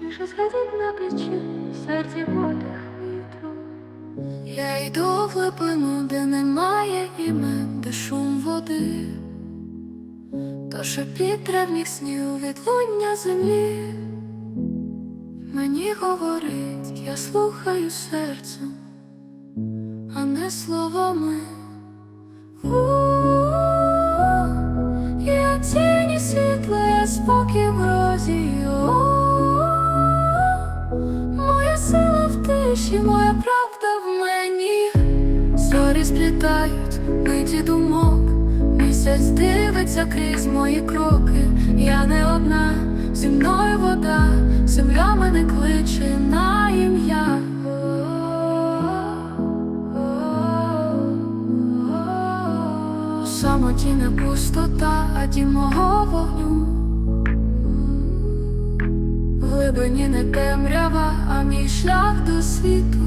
Тише сходить на плечі, в серці подих вітру. Я йду в глибину, де немає імен, де шум води, то шепіт древніх снів відлуння землі. Мені говорить, я слухаю серцем, а не словами. Зорі сплітають биті думок, місяць дивиться крізь мої кроки. Я не одна, зі мною вода, земля мене кличе на ім'я. Самоті не пустота, а дім мого вогню. В глибині не темрява, а мій шлях до світу.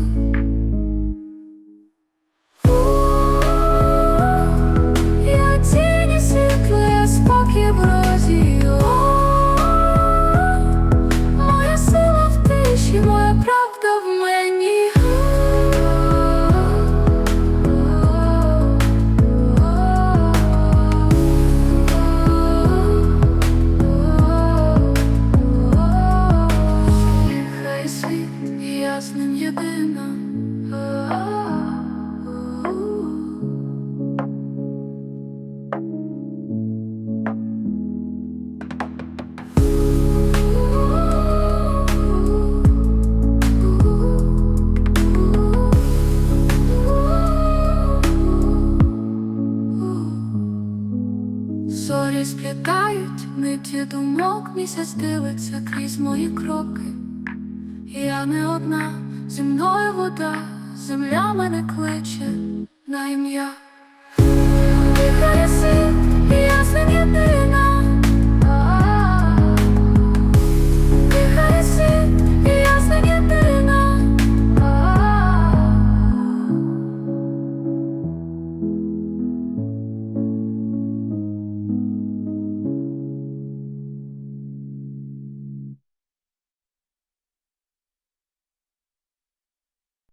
Зорі сплітають ниті думок, місяць дивиться крізь мої кроки. Я не одна, зі мною вода, земля мене кличе на ім'я.